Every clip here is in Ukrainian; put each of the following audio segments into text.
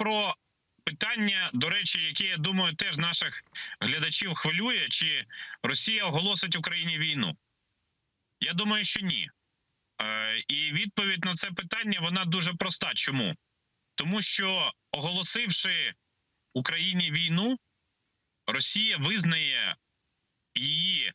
про питання, до речі, яке я думаю, теж наших глядачів хвилює, чи Росія оголосить Україні війну. Я думаю, що ні. Е, і відповідь на це питання вона дуже проста. Чому? Тому що оголосивши Україні війну, Росія визнає її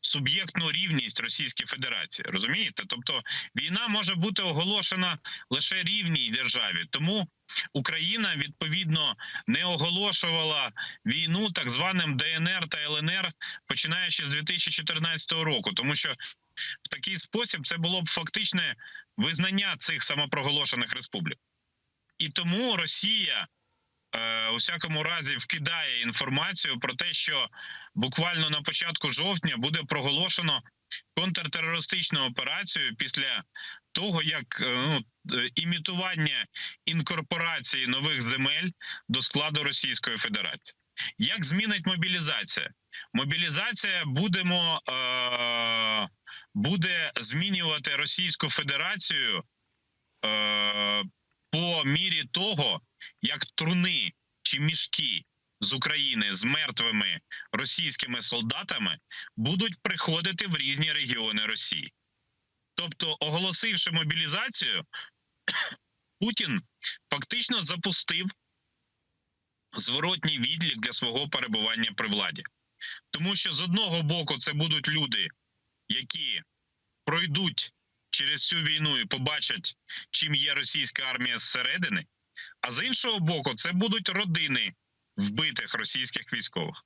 суб'єктну рівність Російської Федерації. Розумієте? Тобто війна може бути оголошена лише рівній державі. Тому Україна відповідно не оголошувала війну так званим ДНР та ЛНР, починаючи з 2014 року, тому що в такий спосіб це було б фактичне визнання цих самопроголошених республік. І тому Росія е, у всякому разі вкидає інформацію про те, що буквально на початку жовтня буде проголошено контртерористичну операцію після того, як е, ну, е, імітування інкорпорації нових земель до складу Російської Федерації. Як змінить мобілізація? Мобілізація будемо е, буде змінювати Російську Федерацію е, по мірі того, як труни чи мішки з України з мертвими російськими солдатами будуть приходити в різні регіони Росії. Тобто, оголосивши мобілізацію, Путін фактично запустив зворотній відлік для свого перебування при владі. Тому що з одного боку це будуть люди, які пройдуть через цю війну і побачать, чим є російська армія зсередини, а з іншого боку, це будуть родини вбитих російських військових.